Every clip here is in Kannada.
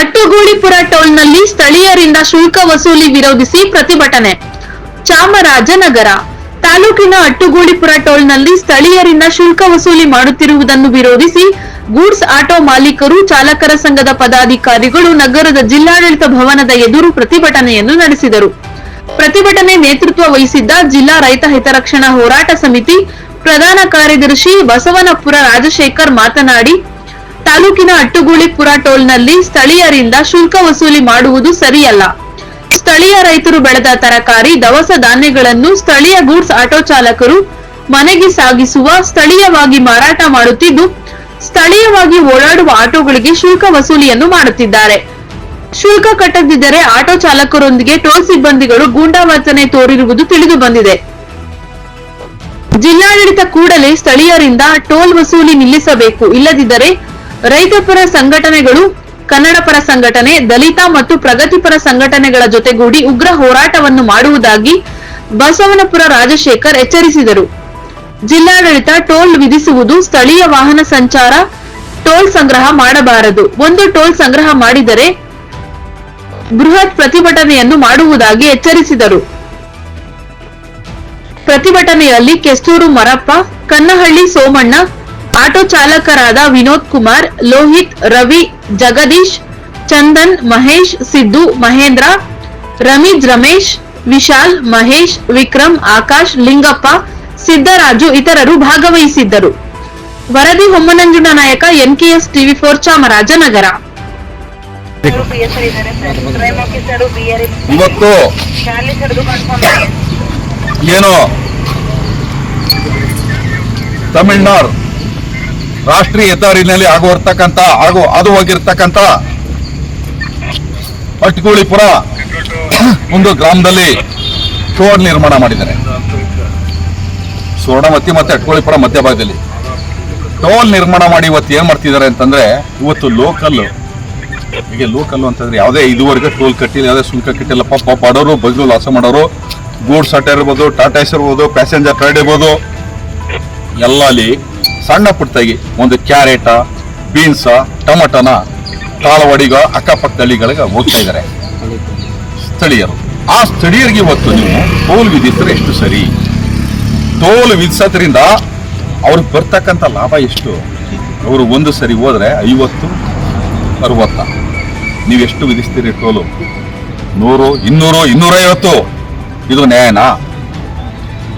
ಅಟ್ಟುಗೂಳಿಪುರ ಟೋಲ್ನಲ್ಲಿ ಸ್ಥಳೀಯರಿಂದ ಶುಲ್ಕ ವಸೂಲಿ ವಿರೋಧಿಸಿ ಪ್ರತಿಭಟನೆ. ಚಾಮರಾಜನಗರ ತಾಲೂಕಿನ ಅಟ್ಟುಗೂಳಿಪುರ ಟೋಲ್ನಲ್ಲಿ ಸ್ಥಳೀಯರಿಂದ ಶುಲ್ಕ ವಸೂಲಿ ಮಾಡುತ್ತಿರುವುದನ್ನು ವಿರೋಧಿಸಿ ಗೂಡ್ಸ್ ಆಟೋ ಮಾಲೀಕರು, ಚಾಲಕರ ಸಂಘದ ಪದಾಧಿಕಾರಿಗಳು, ನಗರದ ಜಿಲ್ಲಾಡಳಿತ ಭವನದ ಎದುರು ಪ್ರತಿಭಟನೆಯನ್ನು ನಡೆಸಿದರು. ಪ್ರತಿಭಟನೆ ನೇತೃತ್ವ ವಹಿಸಿದ್ದ ಜಿಲ್ಲಾ ರೈತ ಹಿತರಕ್ಷಣಾ ಹೋರಾಟ ಸಮಿತಿ ಪ್ರಧಾನ ಕಾರ್ಯದರ್ಶಿ ಬಸವನಪುರ ರಾಜಶೇಖರ್ ಮಾತನಾಡಿ ತಾಲೂಕಿನ ಅಟ್ಟುಗೂಳಿಪುರ ಟೋಲ್ನಲ್ಲಿ ಸ್ಥಳೀಯರಿಂದ ಶುಲ್ಕ ವಸೂಲಿ ಮಾಡುವುದು ಸರಿಯಲ್ಲ. ಸ್ಥಳೀಯ ರೈತರು ಬೆಳೆದ ತರಕಾರಿ, ದವಸ ಧಾನ್ಯಗಳನ್ನು ಸ್ಥಳೀಯ ಗೂಡ್ಸ್ ಆಟೋ ಚಾಲಕರು ಮನೆಗೆ ಸಾಗಿಸುವ, ಸ್ಥಳೀಯವಾಗಿ ಮಾರಾಟ ಮಾಡುತ್ತಿದ್ದು, ಸ್ಥಳೀಯವಾಗಿ ಓಡಾಡುವ ಆಟೋಗಳಿಗೆ ಶುಲ್ಕ ವಸೂಲಿಯನ್ನು ಮಾಡುತ್ತಿದ್ದಾರೆ. ಶುಲ್ಕ ಕಟ್ಟದಿದ್ದರೆ ಆಟೋ ಚಾಲಕರೊಂದಿಗೆ ಟೋಲ್ ಸಿಬ್ಬಂದಿಗಳು ಗೂಂಡಾವರ್ತನೆ ತೋರಿರುವುದು ತಿಳಿದು ಬಂದಿದೆ ಜಿಲ್ಲಾಡಳಿತ ಕೂಡಲೇ ಸ್ಥಳೀಯರಿಂದ ಟೋಲ್ ವಸೂಲಿ ನಿಲ್ಲಿಸಬೇಕು. ಇಲ್ಲದಿದ್ದರೆ ರೈತಪರ ಸಂಘಟನೆಗಳು, ಕನ್ನಡಪರ ಸಂಘಟನೆ, ದಲಿತ ಮತ್ತು ಪ್ರಗತಿಪರ ಸಂಘಟನೆಗಳ ಜೊತೆಗೂಡಿ ಉಗ್ರ ಹೋರಾಟವನ್ನು ಮಾಡುವುದಾಗಿ ಬಸವನಪುರ ರಾಜಶೇಖರ್ ಎಚ್ಚರಿಸಿದರು. ಜಿಲ್ಲಾಡಳಿತ ಟೋಲ್ ವಿಧಿಸುವುದು ಸ್ಥಳೀಯ ವಾಹನ ಸಂಚಾರ, ಟೋಲ್ ಸಂಗ್ರಹ ಮಾಡಬಾರದು. ಒಂದು ಟೋಲ್ ಸಂಗ್ರಹ ಮಾಡಿದರೆ ಬೃಹತ್ ಪ್ರತಿಭಟನೆಯನ್ನು ಮಾಡುವುದಾಗಿ ಎಚ್ಚರಿಸಿದರು. ಪ್ರತಿಭಟನೆಯಲ್ಲಿ ಕೆಸ್ತೂರು ಮರಪ್ಪ, ಕನ್ನಹಳ್ಳಿ ಸೋಮಣ್ಣ ಆಟೋ ಚಾಲಕರಾದ ವಿನೋದ್ ಕುಮಾರ್, ಲೋಹಿತ್, ರವಿ, ಜಗದೀಶ್, ಚಂದನ್, ಮಹೇಶ್, ಸಿದ್ದು, ಮಹೇಂದ್ರ, ರಮೀಜ್ ರಮೇಶ್, ವಿಶಾಲ್, ಮಹೇಶ್, ವಿಕ್ರಮ್, ಆಕಾಶ್, ಲಿಂಗಪ್ಪ, ಸಿದ್ದರಾಜು ಇತರರು ಭಾಗವಹಿಸಿದ್ದರು. ವರದಿ ಹೊಮ್ಮನಂಜುನ ನಾಯಕ, NKS TV four, Chamarajanagar. Tamil Nadu. ರಾಷ್ಟ್ರೀಯ ಹೆದ್ದಾರಿನಲ್ಲಿ ಆಗುವರ್ತಕ್ಕಂಥ ಆಗೋ ಅದು ಹೋಗಿರ್ತಕ್ಕಂಥ ಪಟ್ಕೋಳಿಪುರ ಒಂದು ಗ್ರಾಮದಲ್ಲಿ ಟೋಲ್ ನಿರ್ಮಾಣ ಮಾಡಿದ್ದಾರೆ. ಸುವರ್ಣಮತಿ ಮತ್ತೆ ಅಟ್ಕೋಳಿಪುರ ಮಧ್ಯಭಾಗದಲ್ಲಿ. ಟೋಲ್ ನಿರ್ಮಾಣ ಮಾಡಿ ಇವತ್ತು ಏನ್ ಮಾಡ್ತಿದ್ದಾರೆ ಅಂತಂದ್ರೆ ಇವತ್ತು ಲೋಕಲ್ ಈಗ ಲೋಕಲ್ ಅಂತಂದ್ರೆ ಯಾವುದೇ ಇದುವರೆಗೆ ಟೋಲ್ ಕಟ್ಟಿಲ್ಲ, ಯಾವುದೇ ಶುಲ್ಕ ಕಟ್ಟಿಲ್ಲ. ಪಾಪ ಬಡವರು ಬಗ್ಲು ಲಾಸ ಮಾಡೋರು, ಗೂಡ್ಸ್ ಆಟ ಇರ್ಬೋದು, ಟಾಟಾ ಎಸ್ ಇರ್ಬೋದು ಪ್ಯಾಸೆಂಜರ್ ಟ್ರೈಡ್ ಇರ್ಬೋದು ಎಲ್ಲ ಅಲ್ಲಿ ಸಣ್ಣ ಪುಟ್ಟಾಗಿ ಒಂದು ಕ್ಯಾರೆಟ, ಬೀನ್ಸ, ಟೊಮಟನ ಕಾಳವಾಡಿಗ ಅಕ್ಕಪಕ್ಕ ಹಳ್ಳಿಗಳಿಗೆ ಹೋಗ್ತಾ ಇದ್ದಾರೆ. ಸ್ಥಳೀಯರು. ಆ ಸ್ಥಳೀಯರಿಗೆ ಇವತ್ತು ನೀವು ಟೋಲ್ ವಿಧಿಸಿದ್ರೆ ಎಷ್ಟು ಸರಿ? ಟೋಲ್ ವಿಧಿಸೋದ್ರಿಂದ ಅವ್ರಿಗೆ ಬರ್ತಕ್ಕಂಥ ಲಾಭ ಎಷ್ಟು? ಅವರು ಒಂದು ಸರಿ ಹೋದ್ರೆ ಐವತ್ತು, ಅರವತ್ತ. ನೀವೆಷ್ಟು ವಿಧಿಸ್ತೀರಿ ಟೋಲು ನೂರು, ಇನ್ನೂರು, ಇನ್ನೂರೈವತ್ತು. ಇದು ನ್ಯಾಯನಾ?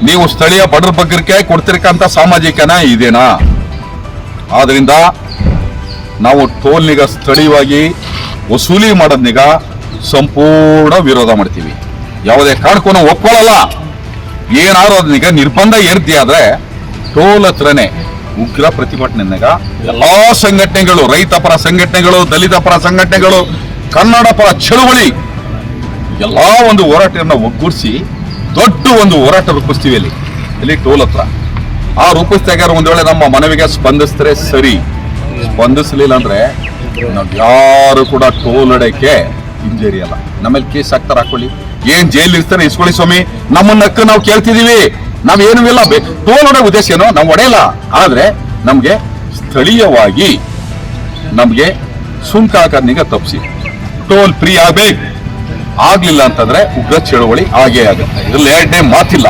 ನೀವು ಸ್ಥಳೀಯ ಬಡರ ಬಗ್ಗರಿಗೆ ಕೊಡ್ತಿರ್ಕಂತ ಸಾಮಾಜಿಕನ ಇದೇನಾ? ಆದ್ರಿಂದ ನಾವು ಟೋಲ್ನಿಗ ಸ್ಥಳೀಯವಾಗಿ ವಸೂಲಿ ಮಾಡೋದ್ನಿಗ ಸಂಪೂರ್ಣ ವಿರೋಧ ಮಾಡ್ತೀವಿ. ಯಾವುದೇ ಕಾರಣಕ್ಕೂ ನಾವು ಒಪ್ಕೊಳ್ಳಲ್ಲ ಏನಾದ್ರು ಅದನ್ನೀಗ ನಿರ್ಬಂಧ ಏರ್ತಿ ಆದ್ರೆ ಟೋಲ್ ಹತ್ರನೇ ಉಗ್ರ ಪ್ರತಿಭಟನೆನಾಗ ಎಲ್ಲಾ ಸಂಘಟನೆಗಳು, ರೈತ ಪರ ಸಂಘಟನೆಗಳು, ದಲಿತ ಪರ ಸಂಘಟನೆಗಳು, ಕನ್ನಡ ಪರ ಚಳುವಳಿ, ಎಲ್ಲಾ ಒಂದು ಹೋರಾಟವನ್ನು ಒಗ್ಗೂಡಿಸಿ ದೊಡ್ಡ ಒಂದು ಹೋರಾಟ ರೂಪಿಸ್ತೀವಿ ಅಲ್ಲಿ ಇಲ್ಲಿ ಟೋಲ್ ಹತ್ರ. ಆ ರೂಪಿಸಿದಾಗ ಒಂದ್ ವೇಳೆ ನಮ್ಮ ಮನವಿಗೆ ಸ್ಪಂದಿಸಿದ್ರೆ ಸರಿ. ಸ್ಪಂದಿಸಲಿಲ್ಲ ಅಂದ್ರೆ ನಾವ್ ಯಾರು ಕೂಡ ಟೋಲ್ ಅಡಕ್ಕೆ ಹಿಂಜರಿಯಲ್ಲ ನಮ್ಮಲ್ಲಿ ಕೇಸ್ ಹಾಕ್ತಾರ, ಹಾಕೊಳ್ಳಿ. ಏನ್ ಜೈಲ್ ಇರ್ತಾರೆ ಇಸ್ಕೊಳ್ಳಿ ಸ್ವಾಮಿ. ನಮ್ಮನ್ನ ಹಕ್ಕು ನಾವು ಕೇಳ್ತಿದೀವಿ. ನಾವೇನು ಇಲ್ಲ. ಟೋಲ್ ಹೊಡೆ ಉದ್ದೇಶ ಏನು ನಾವು ಹೊಡೆಯಲ್ಲ. ಆದ್ರೆ ನಮ್ಗೆ ಸ್ಥಳೀಯವಾಗಿ ನಮ್ಗೆ ಸುಂಕ ಹಾಕೋದ್ನೀಗ ತಪ್ಪಿಸಿ. ಟೋಲ್ ಫ್ರೀ ಆಗ್ಬೇಕು. ಆಗ್ಲಿಲ್ಲ ಅಂತಂದ್ರೆ ಉಗ್ರ ಚಳುವಳಿ ಆಗೇ ಆಗುತ್ತೆ. ಇದ್ರಲ್ಲಿ ಎರಡನೇ ಮಾತಿಲ್ಲ.